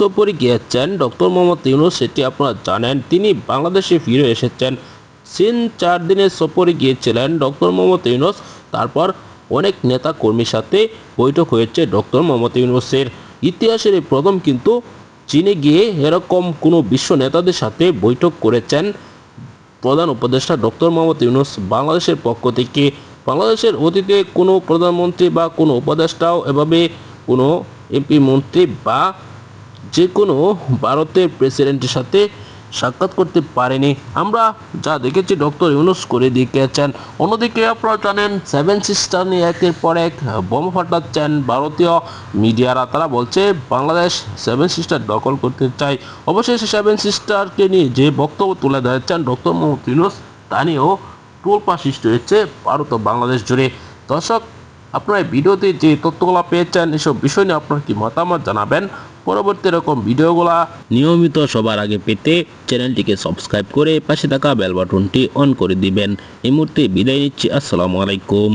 সফরে গিয়েছেন ডক্টর মোহাম্মদ ইউনুস, সেটি আপনারা জানেন। তিনি বাংলাদেশে ফিরে এসেছেন। চীন চার দিনের সফরে গিয়েছিলেন ডক্টর মোহাম্মদ ইউনুস। তারপর অনেক নেতা কর্মীর সাথে বৈঠক হয়েছে ডক্টর মোহাম্মদ ইউনুসের। ইতিহাসের এই প্রথম কিন্তু চীনে গিয়ে এরকম কোনো বিশ্ব নেতাদের সাথে বৈঠক করেছেন প্রধান উপদেষ্টা ডক্টর মোহাম্মদ ইউনুস বাংলাদেশের পক্ষ থেকে। বাংলাদেশের অতীতে কোনো প্রধানমন্ত্রী বা কোনো উপদেষ্টাও এভাবে কোনো এমপি মন্ত্রী বা যে কোনো ভারতের প্রেসিডেন্টের সাথে সাক্ষাৎ করতে পারেনি। আমরা যা দেখেছি, ডক্টর ইউনুস করে দেখিয়েছেন। অন্যদিকে আপনারা জানেন, সেভেন সিস্টার নিয়ে একের পর এক বোম ফাটাচ্ছেন ভারতীয় মিডিয়ারা। তারা বলছে, বাংলাদেশ সেভেন সিস্টার দখল করতে চায়। অবশেষে সেভেন সিস্টারকে নিয়ে যে বক্তব্য তুলে ধরেছেন ডক্টর মোহাম্মদ ইউনুস, তা নিয়েও তোলপা সৃষ্টি হয়েছে ভারত ও বাংলাদেশ জুড়ে। দর্শক আপনারা ভিডিওতে যে তথ্যগুলো পেয়েছেন, এসব বিষয় নিয়ে আপনার কি মতামত জানাবেন? পরবর্তী এরকম ভিডিওগুলো নিয়মিত সবার আগে পেতে চ্যানেলটিকে সাবস্ক্রাইব করে পাশে থাকা বেল বাটনটি অন করে দিবেন। এই মুহূর্তে বিদায় নিচ্ছি, আসসালামু আলাইকুম।